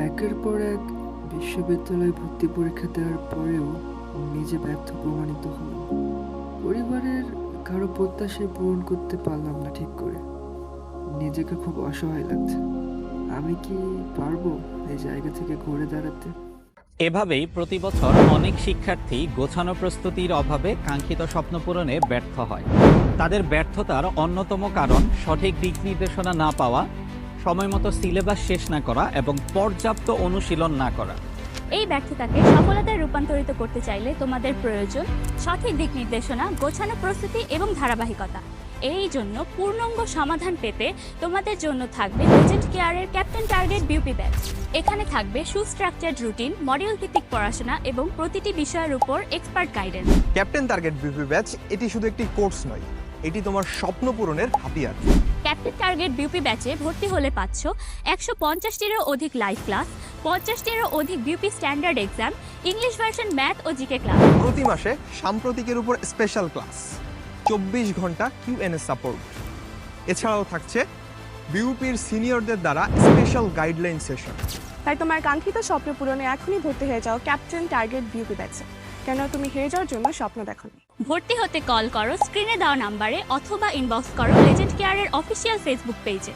একের পর এক বিশ্ববিদ্যালয়ে ভর্তি পরীক্ষা দেওয়ার পরেও নিজে ব্যর্থ প্রমাণিত হলাম। পরিবারের কারও প্রত্যাশায় পূরণ করতে পারলাম না ঠিক করে। নিজেকে খুব অসহায় লাগছে। আমি কি পারব এই জায়গা থেকে ঘুরে দাঁড়াতে? এভাবেই প্রতি বছর অনেক শিক্ষার্থী গোছানো প্রস্তুতির অভাবে কাঙ্ক্ষিত স্বপ্ন পূরণে ব্যর্থ হয়। তাদের ব্যর্থতার অন্যতম কারণ সঠিক দিক নির্দেশনা না পাওয়া, সময়মতো সিলেবাস শেষ না করা এবং পর্যাপ্ত অনুশীলন না করা। এই ব্যর্থতাকে সফলতায় রূপান্তরিত করতে চাইলে তোমাদের প্রয়োজন সঠিক দিক নির্দেশনা, গোছানো প্রস্তুতি এবং ধারাবাহিকতা। এই জন্য পূর্ণাঙ্গ সমাধান পেতে তোমাদের জন্য থাকবে লেজেন্ড কেয়ারের ক্যাপ্টেন টার্গেট বিউপি ব্যাচ এখানে থাকবে সুস্ট্রাকচার্ড রুটিন মডিউল ভিত্তিক পড়াশোনা এবং প্রতিটি বিষয়ের উপর expert guidance captain target BUP batch এটি শুধু একটি কোর্স নয় এটি তোমার স্বপ্ন পূরণের হাতিয়ার। ক্যাপ্টেন টার্গেট বিউপি ব্যাচে ভর্তি হলে পাচ্ছ একশো পঞ্চাশটিরও অধিক লাইভ ক্লাস পঞ্চাশটিরও অধিক BUP standard exam English version math ও জিকে ক্লাস প্রতি মাসে সাম্প্রতিকের উপর স্পেশাল ক্লাস চব্বিশ ঘণ্টা কিউএনএস সাপোর্ট। এছাড়াও থাকছে বিউপির সিনিয়রদের দ্বারা স্পেশাল গাইডলাইন সেশন। তাই তোমার কাঙ্ক্ষিত স্বপ্ন পূরণে এখনই ভর্তি হয়ে যাও ক্যাপ্টেন টার্গেট বিউপি ব্যাচে। কেন তুমি হেরে যাওয়ার জন্য স্বপ্ন দেখো ভর্তি হতে কল করো স্ক্রিনে দেওয়া নাম্বারে অথবা ইনবক্স করো লেজেন্ড কেয়ারের অফিসিয়াল ফেসবুক পেজে